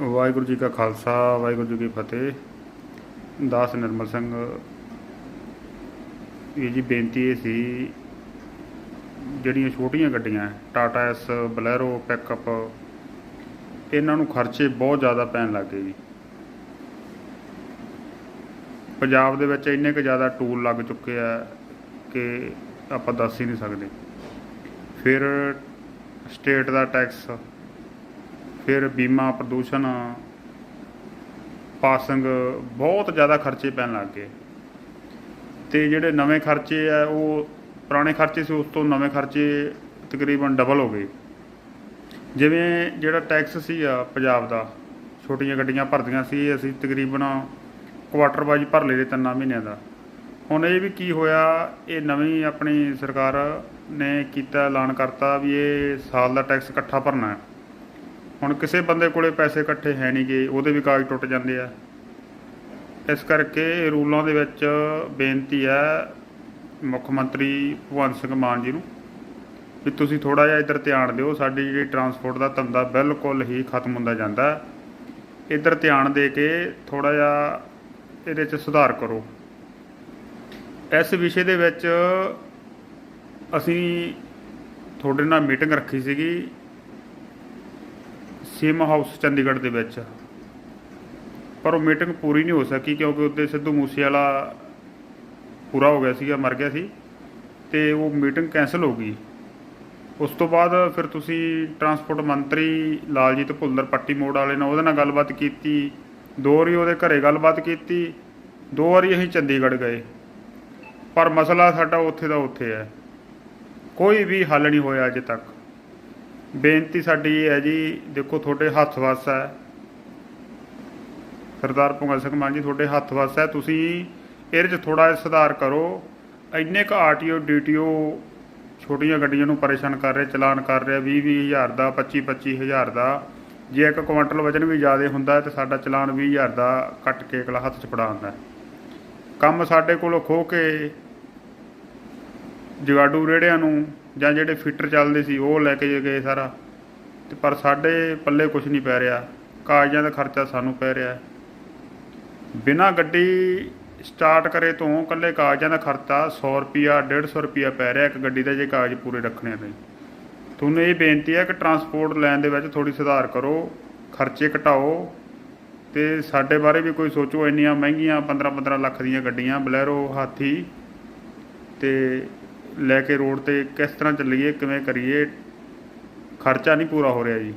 ਵਾਹਿਗੁਰੂ ਜੀ ਕਾ ਖਾਲਸਾ, ਵਾਹਿਗੁਰੂ ਜੀ ਕੀ ਫਤਿਹ। ਦਾਸ ਨਿਰਮਲ ਸਿੰਘ, ਇਹ ਜੀ ਬੇਨਤੀ ਇਹ ਸੀ, ਜਿਹੜੀਆਂ ਛੋਟੀਆਂ ਗੱਡੀਆਂ, ਟਾਟਾ ਐਸ, ਬਲੈਰੋ, ਪਿਕਅਪ, ਇਹਨਾਂ ਨੂੰ ਖਰਚੇ ਬਹੁਤ ਜ਼ਿਆਦਾ ਪੈਣ ਲੱਗ ਗਏ ਜੀ। ਪੰਜਾਬ ਦੇ ਵਿੱਚ ਇੰਨੇ ਕੁ ਜ਼ਿਆਦਾ ਟੂਲ ਲੱਗ ਚੁੱਕੇ ਆ ਕਿ ਆਪਾਂ ਦੱਸ ਹੀ ਨਹੀਂ ਸਕਦੇ। ਫਿਰ ਸਟੇਟ ਦਾ ਟੈਕਸ ਫਿਰ ਬੀਮਾ, ਪ੍ਰਦੂਸ਼ਣ, ਪਾਸਿੰਗ ਬਹੁਤ ਜ਼ਿਆਦਾ ਖਰਚੇ ਪੈਣ ਲੱਗ ਗਏ। ਤੇ ਜਿਹੜੇ ਨਵੇਂ ਖਰਚੇ ਆ, ਉਹ ਪੁਰਾਣੇ ਖਰਚੇ ਸੀ, ਉਸ ਤੋਂ ਨਵੇਂ ਖਰਚੇ ਤਕਰੀਬਨ ਡਬਲ ਹੋ ਗਏ। ਜਿਵੇਂ ਜਿਹੜਾ ਟੈਕਸ ਸੀ ਆ ਪੰਜਾਬ ਦਾ, ਛੋਟੀਆਂ ਗੱਡੀਆਂ ਭਰਦੀਆਂ ਸੀ ਅਸੀਂ ਤਕਰੀਬਨ ਕੁਆਟਰ ਵਾਈਜ਼ ਭਰ ਲਏ ਤਿੰਨਾਂ ਮਹੀਨਿਆਂ ਦਾ। ਹੁਣ ਇਹ ਵੀ ਕੀ ਹੋਇਆ, ਇਹ ਨਵੀਂ ਆਪਣੀ ਸਰਕਾਰ ਨੇ ਕੀਤਾ, ਐਲਾਨ ਕਰਤਾ ਵੀ ਇਹ ਸਾਲ ਦਾ ਟੈਕਸ ਇਕੱਠਾ ਭਰਨਾ ਹੈ। ਹੁਣ ਕਿਸੇ ਬੰਦੇ ਕੋਲੇ ਪੈਸੇ ਇਕੱਠੇ ਹੈ ਨਹੀਂਗੇ ਉਹਦੇ ਵੀ ਕਾਗਜ਼ ਟੁੱਟ ਜਾਂਦੇ ਆ। ਇਸ ਕਰਕੇ ਰੂਲਾਂ ਦੇ ਵਿੱਚ ਬੇਨਤੀ ਹੈ ਮੁੱਖ ਮੰਤਰੀ ਭਗਵੰਤ ਸਿੰਘ ਮਾਨ ਜੀ ਨੂੰ ਵੀ ਤੁਸੀਂ ਥੋੜਾ ਜਿਹਾ ਇੱਧਰ ਧਿਆਨ ਦਿਓ, ਸਾਡੀ ਜਿਹੜੀ ਟਰਾਂਸਪੋਰਟ ਦਾ ਧੰਦਾ ਬਿਲਕੁਲ ਹੀ ਖਤਮ ਹੁੰਦਾ ਜਾਂਦਾ ਇੱਧਰ ਧਿਆਨ ਦੇ ਕੇ ਥੋੜਾ ਜਿਹਾ ਇਹਦੇ 'ਚ ਸੁਧਾਰ ਕਰੋ। ਇਸ ਵਿਸ਼ੇ ਦੇ ਵਿੱਚ ਅਸੀਂ ਤੁਹਾਡੇ ਨਾਲ ਮੀਟਿੰਗ ਰੱਖੀ ਸੀਗੀ। ਸਿਮ ਹਾਊਸ ਚੰਡੀਗੜ੍ਹ ਦੇ ਵਿੱਚ। ਪਰ ਉਹ ਮੀਟਿੰਗ ਪੂਰੀ ਨਹੀਂ ਹੋ ਸਕੀ ਕਿਉਂਕਿ ਉੱਤੇ ਸਿੱਧੂ ਮੂਸੇਵਾਲਾ ਪੂਰਾ ਹੋ ਗਿਆ ਸੀਗਾ, ਮਰ ਗਿਆ ਸੀ ਤੇ ਉਹ ਮੀਟਿੰਗ ਕੈਨਸਲ ਹੋ ਗਈ। ਉਸ ਤੋਂ ਬਾਅਦ ਫਿਰ ਤੁਸੀਂ ਟਰਾਂਸਪੋਰਟ ਮੰਤਰੀ ਲਾਲਜੀਤ ਭੁੱਲਰ ਪੱਟੀ ਮੋੜ ਵਾਲੇ ਨਾਲ ਉਹਦੇ ਨਾਲ ਗੱਲਬਾਤ ਕੀਤੀ, ਦੋ ਵਾਰੀ ਉਹਦੇ ਘਰੇ ਗੱਲਬਾਤ ਕੀਤੀ, ਦੋ ਵਾਰੀ ਅਸੀਂ ਚੰਡੀਗੜ੍ਹ ਗਏ। ਪਰ ਮਸਲਾ ਸਾਡਾ ਉੱਥੇ ਦਾ ਉੱਥੇ ਹੈ। ਕੋਈ ਵੀ ਹੱਲ ਨਹੀਂ ਹੋਇਆ ਅਜੇ ਤੱਕ। ਬੇਨਤੀ ਸਾਡੀ ਇਹ ਹੈ ਜੀ, ਦੇਖੋ ਤੁਹਾਡੇ ਹੱਥ ਵੱਸ ਹੈ। ਸਰਦਾਰ ਭਗਵੰਤ ਸਿੰਘ ਮਾਨ ਜੀ, ਤੁਹਾਡੇ ਹੱਥ ਵੱਸ ਹੈ। ਤੁਸੀਂ ਇਹਦੇ 'ਚ ਥੋੜਾ ਜਿਹਾ ਸੁਧਾਰ ਕਰੋ। ਇੰਨੇ ਕ ਆਰਟੀਓ, ਡੀਟੀਓ ਛੋਟੀਆਂ ਗੱਡੀਆਂ ਨੂੰ ਪਰੇਸ਼ਾਨ ਕਰ ਰਹੇ, ਚਲਾਨ ਕਰ ਰਿਹਾ 20 ਵੀਹ ਹਜ਼ਾਰ ਦਾ 25 25 ਹਜ਼ਾਰ ਦਾ। ਜੇ ਇੱਕ ਕੁਆਂਟਲ ਵਜਨ ਵੀ ਜ਼ਿਆਦਾ ਹੁੰਦਾ ਹੈ ਤੇ ਸਾਡਾ ਚਲਾਨ 20 ਹਜ਼ਾਰ ਦਾ ਕੱਟ ਕੇ ਅਗਲਾ ਹੱਥ 'ਚ ਫੜਾ ਹੁੰਦਾ ਕੰਮ ਸਾਡੇ ਕੋਲੋਂ ਖੋ ਕੇ ਜਗਾਡੂ ਰੇੜਿਆਂ ਨੂੰ ਜਾਂ ਜਿਹੜੇ ਫਿੱਟਰ ਚੱਲਦੇ ਸੀ, ਉਹ ਲੈ ਕੇ ਗਏ ਸਾਰਾ। ਤੇ ਪਰ ਸਾਡੇ ਪੱਲੇ ਕੁਝ ਨਹੀਂ ਪੈ ਰਿਹਾ। ਕਾਗਜ਼ਾਂ ਦਾ ਖਰਚਾ ਸਾਨੂੰ ਪੈ ਰਿਹਾ। ਹੈ। ਬਿਨਾਂ ਗੱਡੀ ਸਟਾਰਟ ਕਰੇ ਤੋਂ ਕੱਲੇ ਕਾਗਜ਼ਾਂ ਦਾ ਖਰਚਾ 100 ਰੁਪਿਆ 150 ਰੁਪਿਆ ਪੈ ਰਿਹਾ ਇੱਕ ਗੱਡੀ ਦਾ, ਜੇ ਕਾਗਜ਼ ਪੂਰੇ ਰੱਖਣੇ ਨੇ। ਤੁਹਾਨੂੰ ਇਹ ਬੇਨਤੀ ਹੈ ਕਿ ਟਰਾਂਸਪੋਰਟ ਲੈਣ ਦੇ ਵਿੱਚ ਥੋੜੀ ਸੁਧਾਰ ਕਰੋ, ਖਰਚੇ ਘਟਾਓ। ਤੇ ਸਾਡੇ ਬਾਰੇ ਵੀ ਕੋਈ ਸੋਚੋ, ਇੰਨੀਆਂ ਮਹਿੰਗੀਆਂ 15 15 ਲੱਖ ਦੀਆਂ ਗੱਡੀਆਂ, ਬਲੈਰੋ, ਹਾਥੀ। ਤੇ ਲੈ ਕੇ ਰੋਡ ਤੇ ਕਿਸ ਤਰ੍ਹਾਂ ਚੱਲੀਏ, ਕਿਵੇਂ ਕਰੀਏ, ਖਰਚਾ ਨਹੀਂ ਪੂਰਾ ਹੋ ਰਿਹਾ ਜੀ।